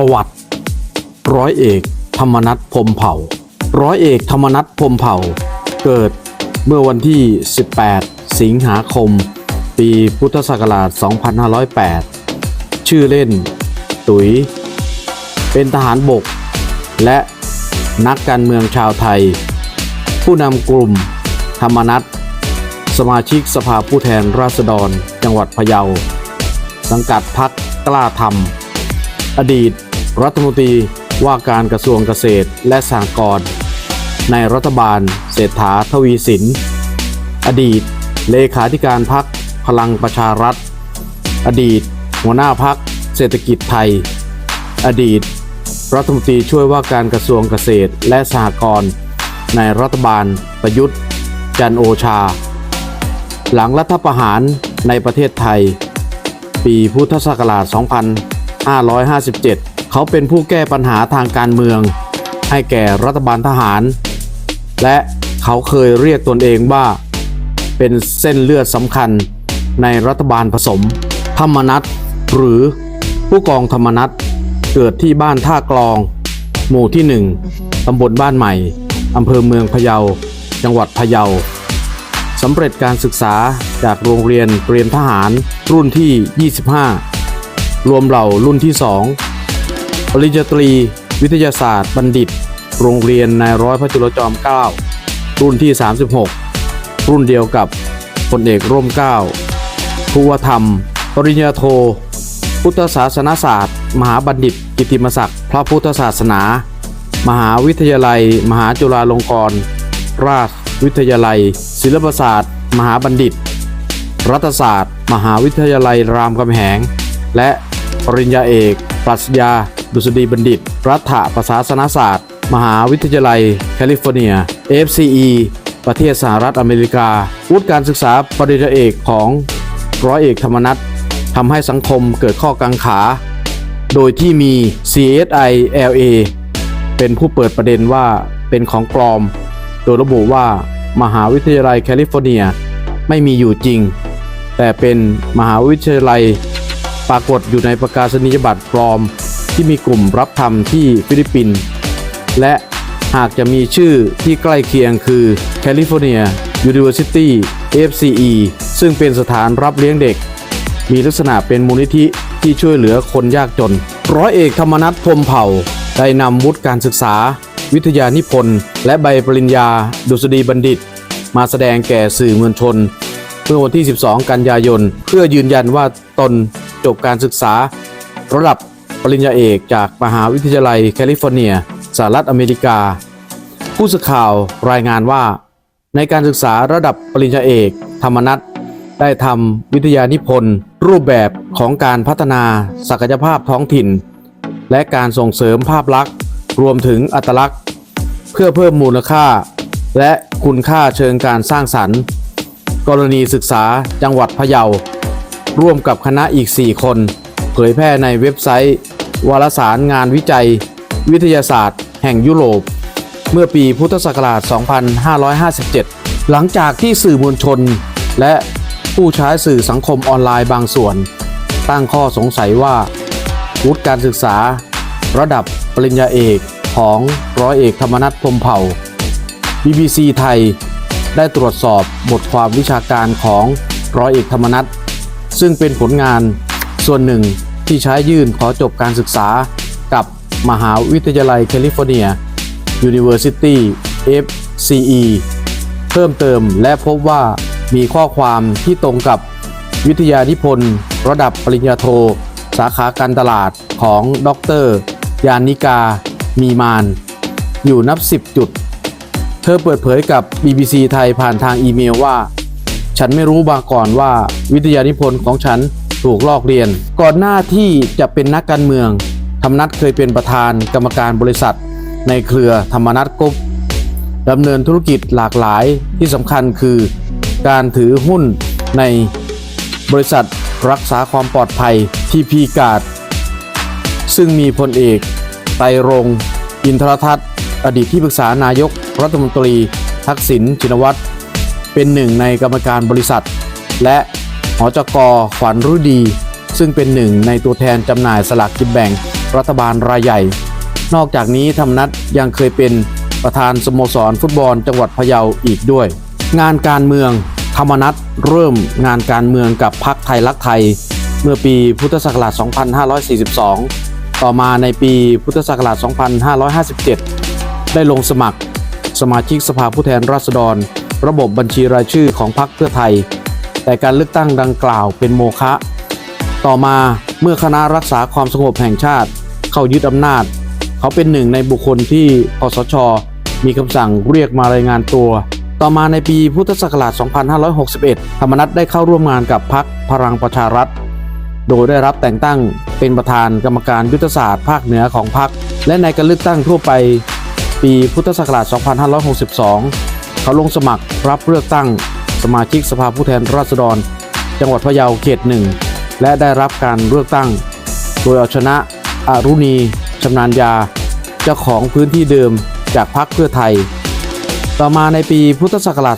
ประวัติ ร้อยเอก ธรรมนัฐพมเผ่า ร้อยเอกธรรมนัฐพมเผ่า เกิดเมื่อวันที่ 18 สิงหาคม ปีพุทธศักราช 2508 ชื่อเล่น ตุ๋ย เป็นทหารบก และนักการเมืองชาวไทย ผู้นำกลุ่ม ธรรมนัฐสมาชิกสภาผู้แทนราษฎร จังหวัดพะเยา สังกัดพักกล้าทำอดีต รัฐมนตรีว่าการกระทรวงเกษตรและสหกรณ์ในรัฐบาลเศรษฐาทวีสิน อดีต เลขาธิการพักพลังประชารัฐ อดีต หัวหน้าพักเศรษฐกิจไทย อดีต รัฐมนตรีช่วยว่าการกระทรวงเกษตรและสหกรณ์ในรัฐบาลประยุทธ์ จันโอชา หลังรัฐประหารในประเทศไทย ปีพุทธศักราช 2557 เขาเป็นผู้แก้ปัญหาทางการเมือง ให้แก่รัฐบาลทหาร และเขาเคยเรียกตนเองว่า เป็นเส้นเลือดสำคัญในรัฐบาลผสม ธรรมนัตหรือผู้กองธรรมนัตเกิดที่บ้านท่ากลอง หมู่ที่1ตำบลบ้านใหม่อำเภอเมืองพะเยา จังหวัดพะเยาสำเร็จการศึกษาจากโรงเรียนเตรียมทหารรุ่นที่ 25 รวมเหล่ารุ่นที่ 2 ริญญาตรี วิทยาศาสตร์ บัณฑิต โรงเรียนนายร้อยพระจุลจอมเกล้ารุ่นที่ 36 รุ่นเดียวกับพลเอกร่มเกล้าภูวธรรม ปริญญาโท พุทธศาสนศาสตร์ มหาบัณฑิต กิติมศักดิ์ พระพุทธศาสนา มหาวิทยาลัย มหาจุฬาลงกรณราชวิทยาลัย ศิลปศาสตร์ มหาบัณฑิต รัฐศาสตร์ มหาวิทยาลัยรามคำแหง และปริญญาเอก ปรัชญา ดุษฎีบัณฑิต รัฐประศาสนศาสตร์ มหาวิทยาลัย แคลิฟอร์เนีย FCE ประเทศสหรัฐอเมริกา วุฒิการศึกษาปริญญาเอกของร้อยเอกธรรมนัฐทำให้สังคมเกิดข้อกังขา โดยที่มี CSI LA เป็นผู้เปิดประเด็นว่าเป็นของปลอม โดยระบุว่ามหาวิทยาลัยแคลิฟอร์เนียไม่มีอยู่จริง แต่เป็นมหาวิทยาลัยปรากฏอยู่ในประกาศนียบัตรปลอม ที่มีกลุ่มรับทำที่ฟิลิปปินส์และหากจะมีชื่อที่ใกล้เคียงคือ California University FCE ซึ่งเป็นสถานรับเลี้ยงเด็ก มีลักษณะเป็นมูลนิธิที่ช่วยเหลือคนยากจน ร้อยเอกธรรมนัฐพรมเผ่า ได้นำวุฒิการศึกษา วิทยานิพนธ์ และใบปริญญา ดุษฎีบัณฑิต มาแสดงแก่สื่อมวลชนเมื่อวันที่ 12 กันยายน เพื่อยืนยันว่าตนจบการศึกษา ระดับ ปริญญาเอกจากมหาวิทยาลัยแคลิฟอร์เนียสหรัฐอเมริกา ผู้สื่อข่าวรายงานว่า ในการศึกษาระดับปริญญาเอก ธรรมนัตได้ทำวิทยานิพนธ์รูปแบบของการพัฒนาศักยภาพท้องถิ่น และการส่งเสริมภาพลักษณ์ รวมถึงอัตลักษณ์ เพื่อเพิ่มมูลค่า และคุณค่าเชิงการสร้างสรรค์ กรณีศึกษาจังหวัดพะเยา ร่วมกับคณะอีก 4 คน เผยแพร่ในเว็บไซต์ วารสารงานวิจัย วิทยาศาสตร์ แห่งยุโรป เมื่อปีพุทธศักราช 2557 หลังจากที่สื่อมวลชน และผู้ใช้สื่อสังคมออนไลน์บางส่วน ตั้งข้อสงสัยว่าวุฒิการศึกษา ระดับปริญญาเอกของร้อยเอกธรรมนัฐพรมเผ่า BBC ไทยได้ตรวจสอบบทความวิชาการของร้อยเอกธรรมนัฐซึ่งเป็นผลงานส่วนหนึ่ง ที่ใช้ยื่นขอจบการศึกษากับมหาวิทยาลัยแคลิฟอร์เนีย University FCE เพิ่มเติมและพบว่ามีข้อความที่ตรงกับวิทยานิพนธ์ระดับปริญญาโท สาขาการตลาดของดร ยานิกา มีมาน อยู่นับ 10 จุด เธอเปิดเผยกับ BBC ไทยผ่านทางอีเมลว่า ฉันไม่รู้มาก่อนว่าวิทยานิพนธ์ของฉัน ถูกลอกเรียน ก่อนหน้าที่จะเป็นนักการเมือง ธรรมนัฐเคยเป็นประธานกรรมการบริษัท ในเครือธรรมนัฐกรุ๊ปดำเนินธุรกิจหลากหลายที่สำคัญคือ การถือหุ้นในบริษัทรักษาความปลอดภัยทีพีการ์ดซึ่งมีพลเอกไตรรงอินทรทัศน์ อดีตที่ปรึกษานายกรัฐมนตรีทักษิณชินวัตรเป็นหนึ่งในกรรมการบริษัท และ หอจกขวัญรุดี ซึ่งเป็นหนึ่งในตัวแทนจำหน่ายสลากกินแบ่งรัฐบาลรายใหญ่ นอกจากนี้ธรรมนัฐยังเคยเป็นประธานสโมสรฟุตบอลจังหวัดพะเยาอีกด้วย งานการเมือง ธรรมนัฐเริ่มงานการเมืองกับพรรคไทยรักไทย เมื่อปีพุทธศักราช 2542 ต่อมาในปีพุทธศักราช 2557 ได้ลงสมัคร สมาชิกสภาผู้แทนราษฎร ระบบบัญชีรายชื่อของพรรคเพื่อไทย แต่การเลือกตั้งดังกล่าวเป็นโมฆะต่อมาเมื่อคณะรักษาความสงบแห่งชาติ เข้ายึดอำนาจ เขาเป็นหนึ่งในบุคคลที่คสช มีคำสั่งเรียกมารายงานตัว ต่อมาในปีพุทธศักราช 2561 ธรรมนัฐได้เข้าร่วมงานกับพรรคพลังประชารัฐ โดยได้รับแต่งตั้งเป็นประธานกรรมการยุทธศาสตร์ภาคเหนือของพรรคและในการเลือกตั้งทั่วไป ปีพุทธศักราช 2562 เขาลงสมัครรับเลือกตั้ง สมาชิกสภาผู้แทนราษฎร จังหวัดพะเยาเขตหนึ่งและได้รับการเลือกตั้ง โดยเอาชนะอรุณีชำนาญยา เจ้าของพื้นที่เดิมจากพรรคเพื่อไทย ต่อมาในปีพุทธศักราช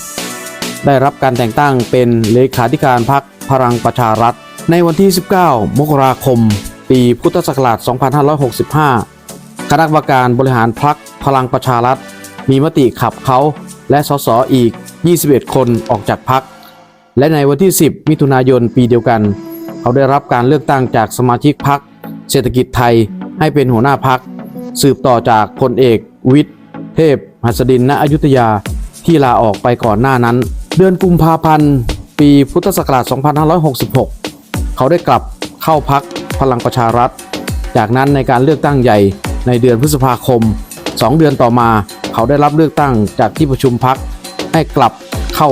2564 ได้รับการแต่งตั้งเป็นเลขาธิการพรรคพลังประชารัฐ ในวันที่ 19 มกราคม ปีพุทธศักราช 2565 คณะกรรมการบริหารพรรคพลังประชารัฐ มีมติขับเขาและสสอีก 21 คนออกจากพรรคและในวันที่ 10 มิถุนายนปีเดียวกัน เขาได้รับการเลือกตั้งจากสมาชิกพรรคเศรษฐกิจไทยให้เป็นหัวหน้าพรรคสืบต่อจากพลเอกวิทย์เทพหัสดินณอยุธยาที่ลาออกไปก่อนหน้านั้น เดือนกุมภาพันธ์ปีพุทธศักราช 2566 เขาได้กลับเข้าพักพลังประชารัฐ จากนั้นในการเลือกตั้งใหญ่ในเดือนพฤษภาคม 2 เดือนต่อมา เขาได้รับเลือกตั้งจากที่ประชุมพัก ให้กลับเข้า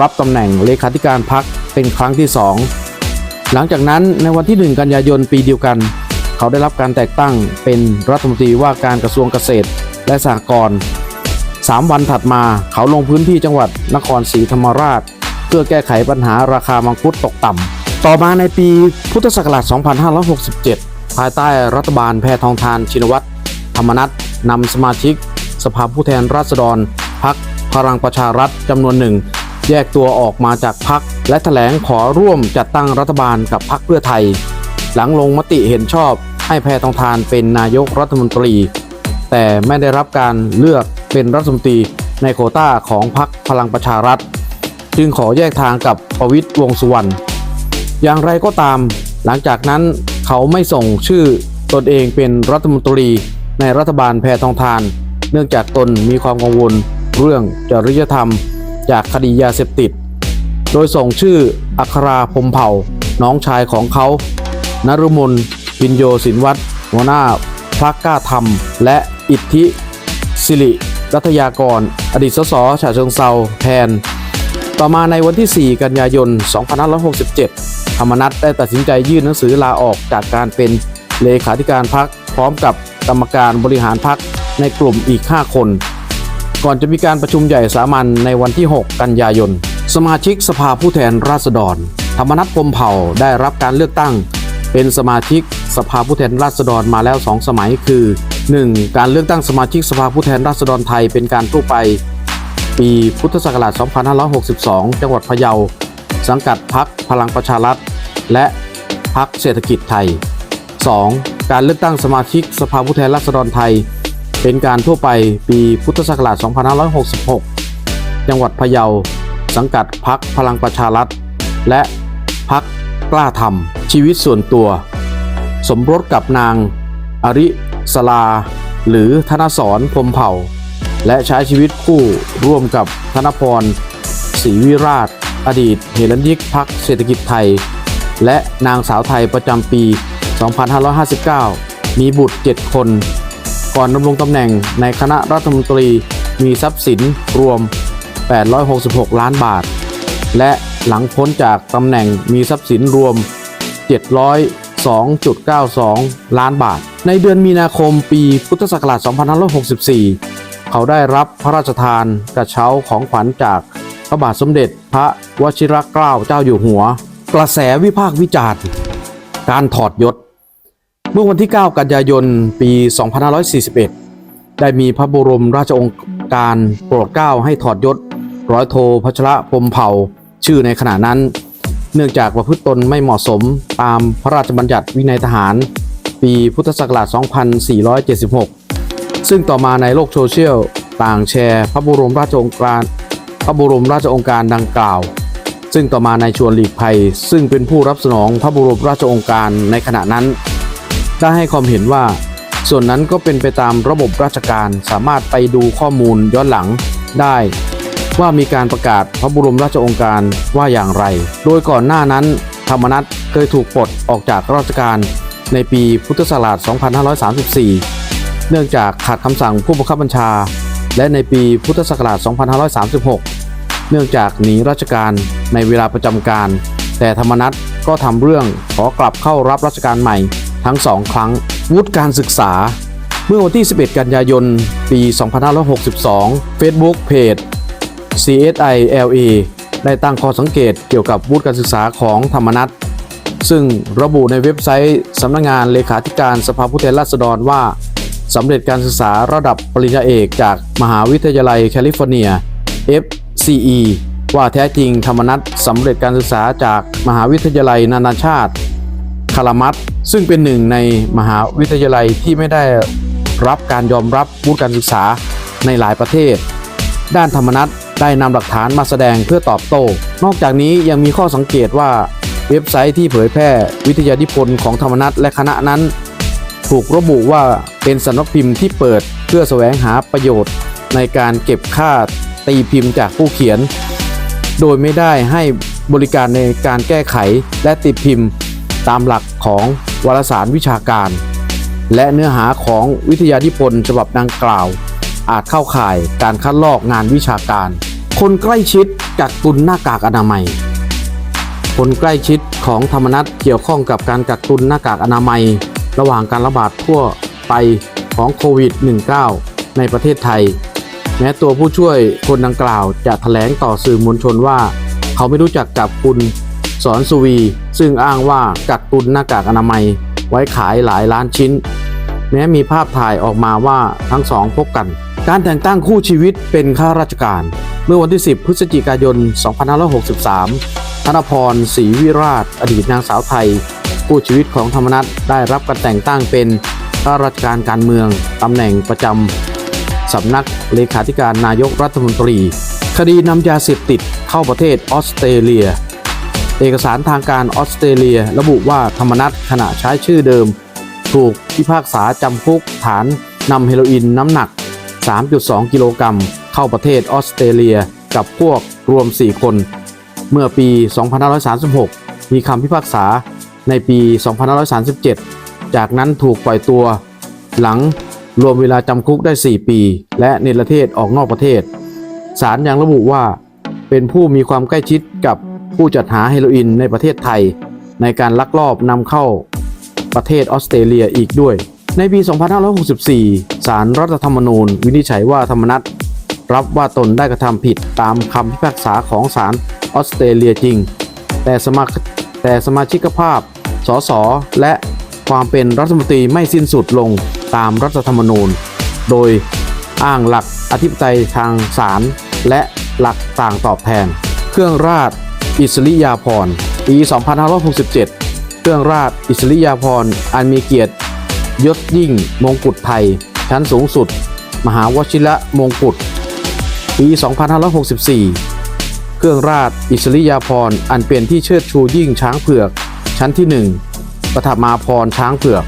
รับตำแหน่งเลขาธิการพักเป็นครั้งที่ 2 หลังจากนั้นในวันที่ 1 กันยายนปีเดียวกัน เขาได้รับการแต่งตั้งเป็นรัฐมนตรีว่าการกระทรวงเกษตรและสหกรณ์3วันถัดมาเขาลงพื้นที่จังหวัดนครศรีธรรมราช เพื่อแก้ไขปัญหาราคามังคุดตกต่ำ ต่อมาในปีพุทธศักราช 2567 ภายใต้รัฐบาลแพทองทานชินวัตรธรรมนัฐนำสมาชิก สภาผู้แทนราษฎรพัก พลังประชารัฐจำนวนหนึ่ง แยกตัวออกมาจากพัก และแถลงขอร่วมจัดตั้งรัฐบาลกับพักเพื่อไทย หลังลงมติเห็นชอบให้แพทองทานเป็นนายกรัฐมนตรี แต่ไม่ได้รับการเลือกเป็นรัฐมนตรีในโคต้าของพรรคพลังประชารัฐ จึงขอแยกทางกับประวิตรวงสุวรรณอย่างไรก็ตาม หลังจากนั้นเขาไม่ส่งชื่อตนเองเป็นรัฐมนตรีในรัฐบาลแพทองทาน เนื่องจากตนมีความกังวล เรื่องจริยธรรม จากคดียาเสพติด โดยส่งชื่ออัคราพมเผ่า น้องชายของเขา นรุมนพินโยสินวัตรหัวหน้าพรรคกล้าธรรม และอิทธิสิริรัตยากร อดีตสสฉะเชิงเซาแทน ต่อมาในวันที่ 4 กันยายน 2567 ธรรมนัฐได้ตัดสินใจยื่นหนังสือลาออกจากการเป็นเลขาธิการพรรคพร้อมกับกรรมการบริหารพรรคในกลุ่มอีก 5 คน ก่อนจะมีการประชุมใหญ่สามัญในวันที่ 6 กันยายน สมาชิกสภาผู้แทนราษฎร ธรรมนัฐพรมเผ่าได้รับการเลือกตั้ง เป็นสมาชิกสภาผู้แทนราษฎรมาแล้ว 2 สมัยคือ 1. การเลือกตั้งสมาชิกสภาผู้แทนราษฎรไทยเป็นการทั่วไป ปีพุทธศักราช 2562 จังหวัดพะเยา สังกัดพักพลังประชารัฐ และพักเศรษฐกิจไทย 2. การเลือกตั้งสมาชิกสภาผู้แทนราษฎรไทย เป็นการทั่วไปปีพุทธศักราช 2566 จังหวัดพะเยา สังกัดพักพลังประชารัฐ และพักกล้าทำชีวิตส่วนตัว สมรสกับนาง อริสลา หรือธนสรพรมเผ่า และใช้ชีวิตคู่ร่วมกับธนพรศรีวิราช อดีตเฮรัญยิกพักเศรษฐกิจไทย และนางสาวไทยประจำปี 2559 มีบุตร 7 คน ก่อนดำรงตำแหน่งในคณะรัฐมนตรีมีทรัพย์สินรวม 866 ล้านบาท และหลังพ้นจากตำแหน่งมีทรัพย์สินรวม 702.92 ล้านบาท ในเดือนมีนาคมปีพุทธศักราช 2564 เขาได้รับพระราชทานกระเช้าของขวัญจากพระบาทสมเด็จพระวชิรเกล้าเจ้าอยู่หัว กระแสวิพากษ์วิจารณ์ การถอดยศ มื่อวันที่ 9 กันยายน ปี 2541 ได้มีพระบรมราชองค์การโปรดเกล้าให้ถอดยศ ร้อยโทพัชระพรมเผ่าชื่อในขณะนั้น เนื่องจากประพฤติตนไม่เหมาะสมตามพระราชบัญญัติวินัยทหาร ปีพุทธศักราช 2476 ซึ่งต่อมาในโลกโซเชียลต่างแชร์พระบรมราชองค์การพระบรมราชองค์การดังกล่าว ซึ่งต่อมาในชวนหลีกภัย ซึ่งเป็นผู้รับสนองพระบรมราชองค์การในขณะนั้น ได้ให้ความเห็นว่า ส่วนนั้นก็เป็นไปตามระบบราชการสามารถไปดูข้อมูลย้อนหลังได้ว่ามีการประกาศพระบรมราชองค์การว่าอย่างไร โดยก่อนหน้านั้น ธรรมนัตเคยถูกปลดออกจากราชการในปีพุทธศักราช 2534 เนื่องจากขาดคำสั่งผู้บังคับบัญชา และในปีพุทธศักราช 2536 เนื่องจากหนีราชการในเวลาประจำการ แต่ธรรมนัตก็ทำเรื่องขอกลับเข้ารับราชการใหม่ ทั้งสองครั้ง วุฒิการศึกษา เมื่อวันที่ 11 กันยายน ปี 2562 Facebook Page CSI LA ได้ตั้งข้อสังเกตเกี่ยวกับวุฒิการศึกษาของธรรมนัตซึ่งระบุในเว็บไซต์สำนักงงานเลขาธิการสภาผู้แทนราษฎรว่าสำเร็จการศึกษาระดับปริญญาเอกจากมหาวิทยาลัยแคลิฟอร์เนีย FCE ว่าแท้จริงธรรมนัตสำเร็จการศึกษาจากมหาวิทยาลัยนานาชาติารามัตซึ่งเป็นหนึ่งในมหาวิทยาลัยที่ไม่ได้รับการยอมรับวุฒิการศึกษาในหลายประเทศ ด้านธรรมนัตได้นำหลักฐานมาแสดงเพื่อตอบโต้ นอกจากนี้ยังมีข้อสังเกตว่าเว็บไซต์ที่เผยแพร่วิทยานิพนธ์ของธรรมนัตและคณะนั้น ถูกระบุว่าเป็นสำนักพิมพ์ที่เปิดเพื่อแสวงหาประโยชน์ ในการเก็บค่าตีพิมพ์จากผู้เขียน โดยไม่ได้ให้บริการในการแก้ไขและตีพิมพ์ ตามหลักของวารสารวิชาการ และเนื้อหาของวิทยานิพนธ์ฉบับดังกล่าว อาจเข้าข่ายการคัดลอกงานวิชาการ คนใกล้ชิดกักตุนหน้ากากอนามัย คนใกล้ชิดของธรรมนัตเกี่ยวข้องกับการกักตุนหน้ากากอนามัย ระหว่างการระบาดทั่วไปของโควิด -19 ในประเทศไทย แม้ตัวผู้ช่วยคนดังกล่าวจะแถลงต่อสื่อมวลชนว่า เขาไม่รู้จักกับคุณ สอนสุวี ซึ่งอ้างว่ากักตุนหน้ากากอนามัย ไว้ขายหลายล้านชิ้น แม้มีภาพถ่ายออกมาว่าทั้งสองพบกัน การแต่งตั้งคู่ชีวิตเป็นข้าราชการ เมื่อวันที่ 10 พฤศจิกายน 2563ธนพรศรีวิราช อดีตนางสาวไทยคู่ชีวิตของธรรมนัตได้รับการแต่งตั้งเป็นข้าราชการการเมืองตำแหน่งประจำสำนักเลขาธิการนายกรัฐมนตรี คดีนำยาเสพติดเข้าประเทศออสเตรเลีย เอกสารทางการออสเตรเลีย ระบุว่าธรรมนัตขณะใช้ชื่อเดิม ถูกพิพากษาจำคุกฐานนำเฮโรอีนน้ำหนัก 3.2 กิโลกรัมเข้าประเทศออสเตรเลียกับพวกรวม 4 คน เมื่อปี 2536 มีคำพิพากษาในปี 2537 จากนั้นถูกปล่อยตัว หลังรวมเวลาจำคุกได้ 4 ปี และเนรเทศออกนอกประเทศศาลยังระบุว่าเป็นผู้มีความใกล้ชิดกับ ผู้จัดหาเฮโรอีนในประเทศไทย ในการลักลอบนำเข้าประเทศออสเตรเลียอีกด้วย ในปี 2564ศาลรัฐธรรมนูญ วินิจฉัยว่าธรรมนัตรับว่าตนได้กระทำผิดตามคำพิพากษาของศาลออสเตรเลียจริง แต่สมาแต่สมาชิกภาพ สส และความเป็นรัฐมนตรีไม่สิ้นสุดลงตามรัฐธรรมนูญ โดยอ้างหลักอธิปไตยทางศาลและหลักต่างตอบแทน เครื่องราช อิสริยาภรณ์ปี 2567 เครื่องราชอิสริยาภรณ์อันมีเกียรติ ยศยิ่งมงกุฎไทย ชั้นสูงสุด มหาวชิระมงกุฎปี 2564 เครื่องราชอิสริยาภรณ์อันเป็นที่เชิดชูยิ่งช้างเผือก ชั้นที่ 1ปฐมาพรช้างเผือก